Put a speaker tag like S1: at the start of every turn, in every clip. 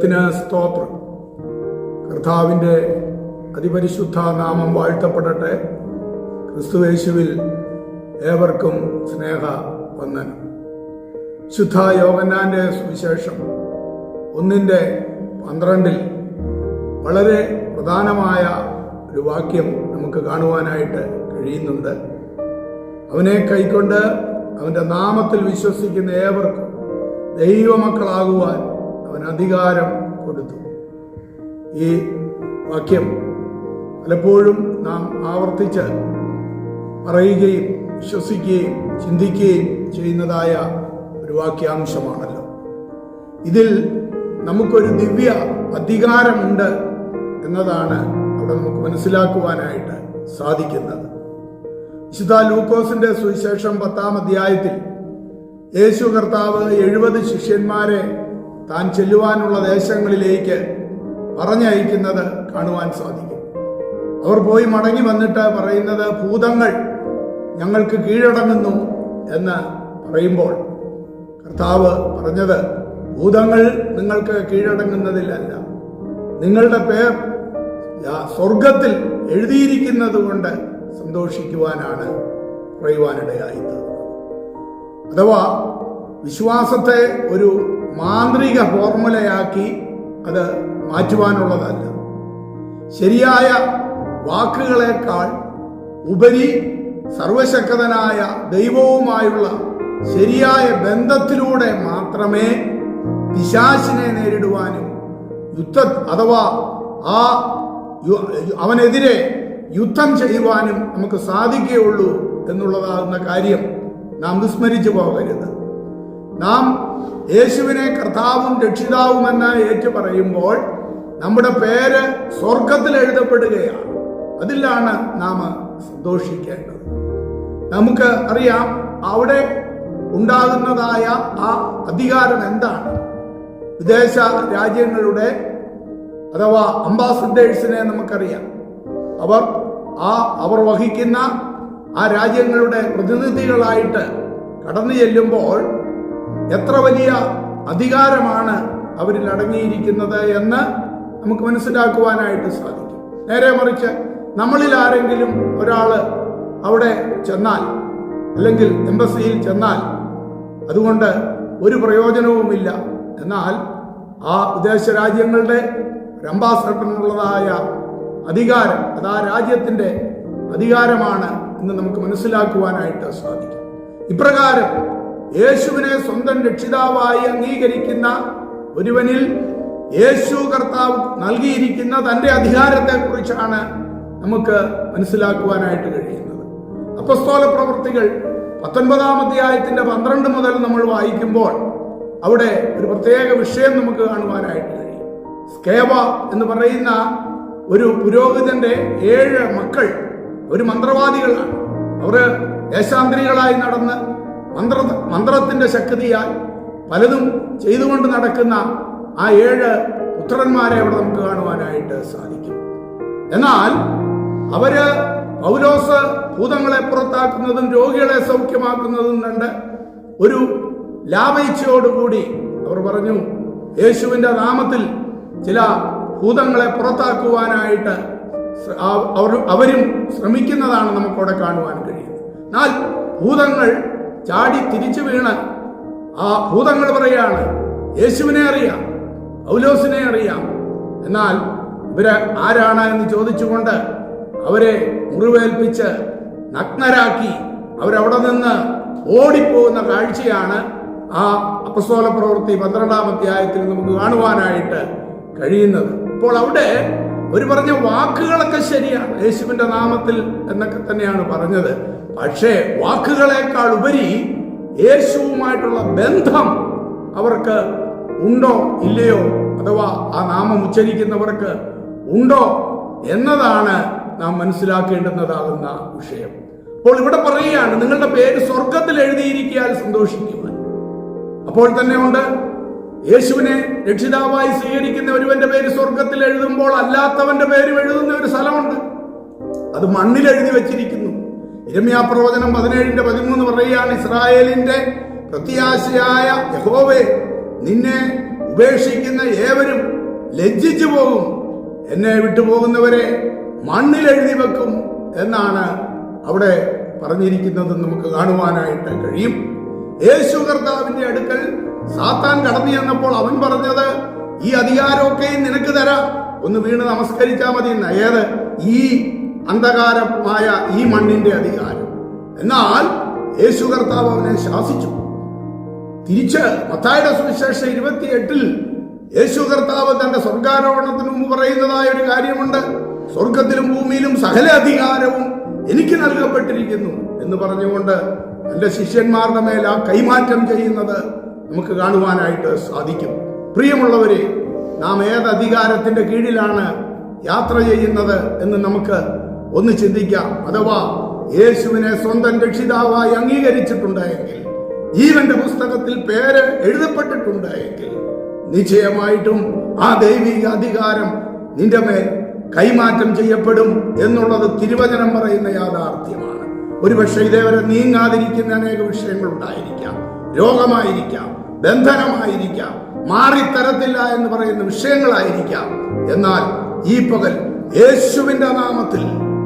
S1: ദൈവത്തിന് സ്തോത്രം. കർത്താവിന്റെ അതിപരിശുദ്ധ നാമം വാഴ്ത്തപ്പെടട്ടെ. ക്രിസ്തുവേശുവിൽ ഏവർക്കും സ്നേഹ വന്ദനം. ശുദ്ധ യോഗന്നാന്റെ സുവിശേഷം ഒന്നിന്റെ പന്ത്രണ്ടിൽ വളരെ പ്രധാനമായ ഒരു വാക്യം നമുക്ക് കാണുവാനായിട്ട് കഴിയുന്നുണ്ട്. അവനെ കൈക്കൊണ്ട് അവന്റെ നാമത്തിൽ വിശ്വസിക്കുന്ന ഏവർക്കും ദൈവമക്കളാകുവാൻ അവൻ അധികാരം കൊടുത്തു. ഈ വാക്യം പലപ്പോഴും നാം ആവർത്തിച്ച് പറയുകയും വിശ്വസിക്കുകയും ചിന്തിക്കുകയും ചെയ്യുന്നതായ ഒരു വാക്യാംശമാണല്ലോ. ഇതിൽ നമുക്കൊരു ദിവ്യ അധികാരമുണ്ട് എന്നതാണ് അവിടെ നമുക്ക് മനസ്സിലാക്കുവാനായിട്ട് സാധിക്കുന്നത്. വിശുദ്ധ ലൂക്കോസിന്റെ സുവിശേഷം പത്താം അധ്യായത്തിൽ യേശു കർത്താവ് എഴുപത് ശിഷ്യന്മാരെ താൻ ചെല്ലുവാനുള്ള ദേശങ്ങളിലേക്ക് പറഞ്ഞയക്കുന്നത് കാണുവാൻ സാധിക്കും. അവർ പോയി മടങ്ങി വന്നിട്ട് പറയുന്നത് ഭൂതങ്ങൾ ഞങ്ങൾക്ക് കീഴടങ്ങുന്നു എന്ന് പറയുമ്പോൾ കർത്താവ് പറഞ്ഞത് ഭൂതങ്ങൾ നിങ്ങൾക്ക് കീഴടങ്ങുന്നതിലല്ല. നിങ്ങളുടെ പേർ സ്വർഗത്തിൽ എഴുതിയിരിക്കുന്നത് കൊണ്ട് സന്തോഷിക്കുവാനാണ് പറയുവാനിടയായത് അഥവാ വിശ്വാസത്തെ ഒരു മാന്ത്രിക ഫോർമുലയാക്കി അത് മാറ്റുവാനുള്ളതല്ല. ശരിയായ വാക്കുകളെക്കാൾ ഉപരി സർവശക്തനായ ദൈവവുമായുള്ള ശരിയായ ബന്ധത്തിലൂടെ മാത്രമേ പിശാചിനെ നേരിടുവാനും യുദ്ധ അഥവാ ആ അവനെതിരെ യുദ്ധം ചെയ്യുവാനും നമുക്ക് സാധിക്കുകയുള്ളൂ എന്നുള്ളതാകുന്ന കാര്യം നാം വിസ്മരിച്ചു പോകരുത്. നാം യേശുവിനെ കർത്താവും രക്ഷിതാവുമെന്ന് ഏറ്റു പറയുമ്പോൾ നമ്മുടെ പേര് സ്വർഗത്തിൽ എഴുതപ്പെടുകയാണ്. അതിലാണ് നാം സന്തോഷിക്കേണ്ടത്. നമുക്ക് അറിയാം അവിടെ ഉണ്ടാകുന്നതായ ആ അധികാരം എന്താണ്? വിദേശ രാജ്യങ്ങളുടെ അഥവാ അംബാസഡേഴ്സിനെ നമുക്കറിയാം. അവർ ആ അവർ വഹിക്കുന്ന ആ രാജ്യങ്ങളുടെ പ്രതിനിധികളായിട്ട് കടന്നു ചെല്ലുമ്പോൾ എത്ര വലിയ അധികാരമാണ് അവരിൽ അടങ്ങിയിരിക്കുന്നത് എന്ന് നമുക്ക് മനസ്സിലാക്കുവാനായിട്ട് സാധിക്കും. നേരെ മറിച്ച് നമ്മളിൽ ആരെങ്കിലും ഒരാൾ അവിടെ ചെന്നാൽ അല്ലെങ്കിൽ എംബസിയിൽ ചെന്നാൽ അതുകൊണ്ട് ഒരു പ്രയോജനവുമില്ല. എന്നാൽ ആ വിദേശ രാജ്യങ്ങളുടെ ഒരു അംബാസഡറിനുള്ളതായ അധികാരം അത് ആ രാജ്യത്തിന്റെ അധികാരമാണ് എന്ന് നമുക്ക് മനസ്സിലാക്കുവാനായിട്ട് സാധിക്കും. ഇപ്രകാരം യേശുവിനെ സ്വന്തം രക്ഷിതാവായി അംഗീകരിക്കുന്ന ഒരുവനിൽ യേശു കർത്താവ് നൽകിയിരിക്കുന്ന തന്റെ അധികാരത്തെക്കുറിച്ചാണ് നമുക്ക് മനസ്സിലാക്കുവാനായിട്ട് കഴിയുന്നത്. അപ്പസ്തോല പ്രവൃത്തികൾ പത്തൊൻപതാം അധ്യായത്തിന്റെ പന്ത്രണ്ട് മുതൽ നമ്മൾ വായിക്കുമ്പോൾ അവിടെ ഒരു പ്രത്യേക വിഷയം നമുക്ക് കാണുവാനായിട്ട് കഴിയും. സ്കേവ എന്ന് പറയുന്ന ഒരു പുരോഹിതന്റെ ഏഴ് മക്കൾ ഒരു മന്ത്രവാദികളാണ്. അവർ ദേശാന്തരികളായി നടന്ന് മന്ത്ര മന്ത്രത്തിന്റെ ശക്തിയാൽ പലതും ചെയ്തുകൊണ്ട് നടക്കുന്ന ആ ഏഴ് പുത്രന്മാരെ അവിടെ നമുക്ക് കാണുവാനായിട്ട് സാധിക്കും. എന്നാൽ അവർ പൗലോസ് ഭൂതങ്ങളെ പുറത്താക്കുന്നതും രോഗികളെ സൗഖ്യമാക്കുന്നതും കണ്ട് ഒരു ലാഭയിച്ചയോടുകൂടി അവർ പറഞ്ഞു യേശുവിന്റെ നാമത്തിൽ ചില ഭൂതങ്ങളെ പുറത്താക്കുവാനായിട്ട് അവർ അവരും ശ്രമിക്കുന്നതാണ് നമുക്കവിടെ കാണുവാൻ കഴിയുന്നത്. എന്നാൽ ഭൂതങ്ങൾ ചാടി തിരിച്ചു വീണ് ആ ഭൂതങ്ങൾ പറയാണ് യേശുവിനെ അറിയാം പൗലോസിനെ അറിയാം. എന്നാൽ ഇവർ ആരാണ് എന്ന് ചോദിച്ചുകൊണ്ട് അവരെ മുറിവേൽപ്പിച്ച് നഗ്നരാക്കി അവരവിടെ നിന്ന് ഓടിപ്പോകുന്ന കാഴ്ചയാണ് ആ അപസ്തോല പ്രവൃത്തി പന്ത്രണ്ടാം അധ്യായത്തിൽ നമുക്ക് കാണുവാനായിട്ട് കഴിയുന്നത്. അപ്പോൾ അവിടെ ഒരു പറഞ്ഞ വാക്കുകളൊക്കെ ശരിയാണ് യേശുവിന്റെ നാമത്തിൽ എന്നൊക്കെ തന്നെയാണ് പറഞ്ഞത്. പക്ഷേ വാക്കുകളേക്കാൾ ഉപരി യേശുവുമായിട്ടുള്ള ബന്ധം അവർക്ക് ഉണ്ടോ ഇല്ലയോ അഥവാ ആ നാമം ഉച്ചരിക്കുന്നവർക്ക് ഉണ്ടോ എന്നതാണ് നാം മനസ്സിലാക്കേണ്ടുന്നതാകുന്ന വിഷയം. അപ്പോൾ ഇവിടെ പറയുകയാണ് നിങ്ങളുടെ പേര് സ്വർഗത്തിൽ എഴുതിയിരിക്കാൻ സന്തോഷിക്കുക അപ്പോൾ തന്നെ ഉണ്ട് യേശുവിനെ രക്ഷിതാവായി സ്വീകരിക്കുന്ന ഒരുവന്റെ പേര് സ്വർഗത്തിൽ എഴുതുമ്പോൾ അല്ലാത്തവന്റെ പേരും എഴുതുന്ന ഒരു സ്ഥലമുണ്ട്. അത് മണ്ണിൽ എഴുതി വെച്ചിരിക്കുന്നു. ഇരമ്യാ പ്രവചനം പതിനേഴിന്റെ പതിമൂന്ന് പറയുകയാണ് ഇസ്രായേലിന്റെ പ്രത്യാശയായ യഹോവെ നിന്നെ ഉപേക്ഷിക്കുന്ന ഏവരും ലജ്ജിച്ചു പോകും. എന്നെ വിട്ടുപോകുന്നവരെ മണ്ണിൽ എഴുതി വെക്കും എന്നാണ് അവിടെ പറഞ്ഞിരിക്കുന്നത് നമുക്ക് കാണുവാനായിട്ട് കഴിയും. യേശു കർത്താവിന്റെ അടുക്കൽ സാത്താൻ കടന്നു ചെന്നപ്പോൾ അവൻ പറഞ്ഞത് ഈ അധികാരമൊക്കെയും നിനക്ക് തരാം. ഒന്ന് വീണ് നമസ്കരിച്ചാൽ മതി ഏത്? ഈ അന്ധകാരമായ ഈ മണ്ണിന്റെ അധികാരം. എന്നാൽ യേശു കർത്താവ് അവനെ ശാസിച്ചു. തിരിച്ച് മത്തായുടെ സുവിശേഷം ഇരുപത്തിയെട്ടിൽ യേശു കർത്താവ് തന്റെ സ്വർഗാരോഹണത്തിന് മുമ്പ് പറയുന്നതായ ഒരു കാര്യമുണ്ട്. സ്വർഗത്തിലും ഭൂമിയിലും സകല അധികാരവും എനിക്ക് നൽകപ്പെട്ടിരിക്കുന്നു എന്ന് പറഞ്ഞുകൊണ്ട് തന്റെ ശിഷ്യന്മാരുടെ മേൽ ആ കൈമാറ്റം ചെയ്യുന്നത് നമുക്ക് കാണുവാനായിട്ട് സാധിക്കും. പ്രിയമുള്ളവരെ നാം ഏത് അധികാരത്തിന്റെ കീഴിലാണ് യാത്ര ചെയ്യുന്നത് എന്ന് നമുക്ക് ഒന്ന് ചിന്തിക്കാം. അഥവാ യേശുവിനെ സ്വന്തം രക്ഷിതാവായി അംഗീകരിച്ചിട്ടുണ്ടായെങ്കിൽ ജീവന്റെ പുസ്തകത്തിൽ പേര് എഴുതപ്പെട്ടിട്ടുണ്ടായെങ്കിൽ നിശ്ചയമായിട്ടും ആ ദൈവിക അധികാരം നിന്റെ മേൽ കൈമാറ്റം ചെയ്യപ്പെടും എന്നുള്ളത് തിരുവചനം പറയുന്ന യാഥാർത്ഥ്യമാണ്. ഒരുപക്ഷെ ഇതേവരെ നീങ്ങാതിരിക്കുന്ന അനേക വിഷയങ്ങൾ ഉണ്ടായിരിക്കാം രോഗമായിരിക്കാം ബന്ധനമായിരിക്കാം മാറിത്തരത്തില്ല എന്ന് പറയുന്ന വിഷയങ്ങളായിരിക്കാം. എന്നാൽ ഈ പകൽ യേശുവിന്റെ നാമത്തിൽ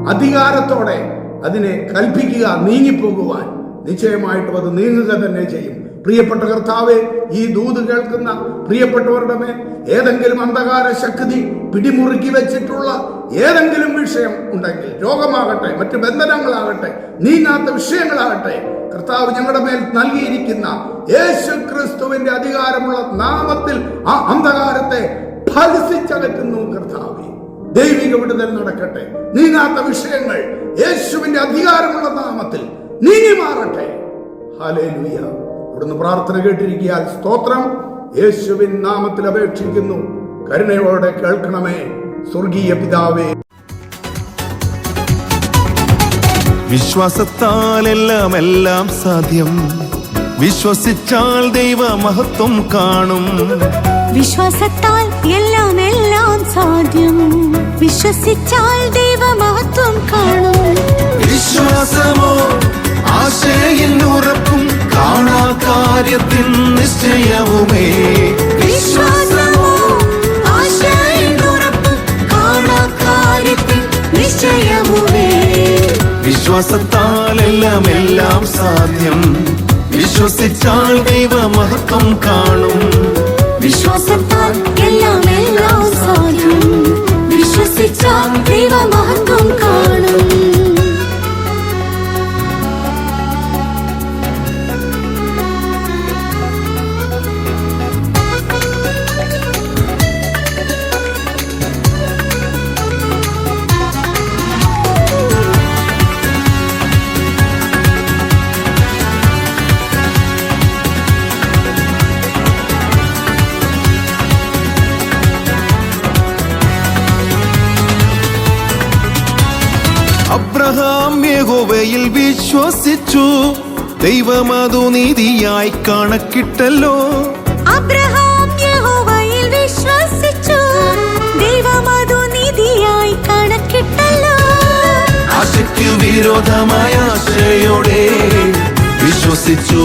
S1: അധികാരത്തോടെ അതിനെ കൽപ്പിക്കുക നീങ്ങിപ്പോകുവാൻ നിശ്ചയമായിട്ടും അത് നീങ്ങുക തന്നെ ചെയ്യും. പ്രിയപ്പെട്ട കർത്താവെ ഈ ദൂത് കേൾക്കുന്ന പ്രിയപ്പെട്ടവരുടെ മേൽ ഏതെങ്കിലും അന്ധകാര ശക്തി പിടിമുറുക്കി വെച്ചിട്ടുള്ള ഏതെങ്കിലും വിഷയം ഉണ്ടെങ്കിൽ രോഗമാകട്ടെ മറ്റു ബന്ധനങ്ങളാകട്ടെ നീങ്ങാത്ത വിഷയങ്ങളാകട്ടെ കർത്താവ് ഞങ്ങളുടെ മേൽ നൽകിയിരിക്കുന്ന യേശു ക്രിസ്തുവിന്റെ അധികാരമുള്ള നാമത്തിൽ ആ അന്ധകാരത്തെ ഫലസിച്ചകറ്റുന്നു കർത്താവെ. ദൈവിക വിടുതൽ നടക്കട്ടെ. നീങ്ങാത്ത വിഷയങ്ങൾ യേശുവിന്റെ അധികാരമുള്ള നാമത്തിൽ നീങ്ങി മാറട്ടെ. ഹാലേലുയ ഇവിടുന്ന് പ്രാർത്ഥന കേട്ടിരിക്കുക സ്തോത്രം. യേശുവിൻ നാമത്തിൽ അപേക്ഷിക്കുന്നു. കരുണയോടെ കേൾക്കണമേ. സ്വർഗീയ പിതാവേ.
S2: വിശ്വാസത്താൽ എല്ലാം എല്ലാം സാധ്യം. വിശ്വസിച്ചാൽ ദൈവ മഹത്വം കാണും.
S3: വിശ്വാസത്താൽ എല്ലാം എല്ലാം സാധ്യം. വിശ്വസിച്ചാൽ ദൈവമഹത്വം കാണും
S2: വിശ്വാസത്താൽ എല്ലാം സാധ്യം. വിശ്വസിച്ചാൽ ദൈവ മഹത്വം കാണും.
S3: വിശ്വാസത്താൽ
S2: അബ്രഹാം യഹോവയിൽ വിശ്വസിച്ചു. ദൈവമതു നീതിയായി കണക്കിട്ടല്ലോ.
S3: അബ്രഹാം യഹോവയിൽ വിശ്വസിച്ചു. ദൈവമതു നീതിയായി കണക്കിട്ടല്ലോ.
S2: ആശയ്ക്കു വിരോധമായ ആശയോടെ വിശ്വസിച്ചു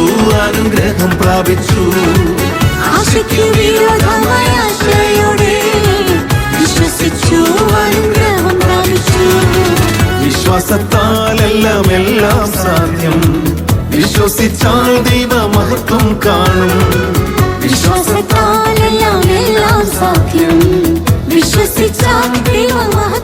S2: അനുഗ്രഹം പ്രാപിച്ചു.
S3: ആശയ്ക്ക് വിരോധമായ
S2: വിശ്വാസത്താലെല്ലാം എല്ലാം സാധ്യം. വിശ്വസിച്ചാൽ ദൈവ മഹത്വം കാണും.
S3: വിശ്വാസത്താലെല്ലാം എല്ലാം സാധ്യം. വിശ്വസിച്ചാൽ ദൈവ മഹത്വം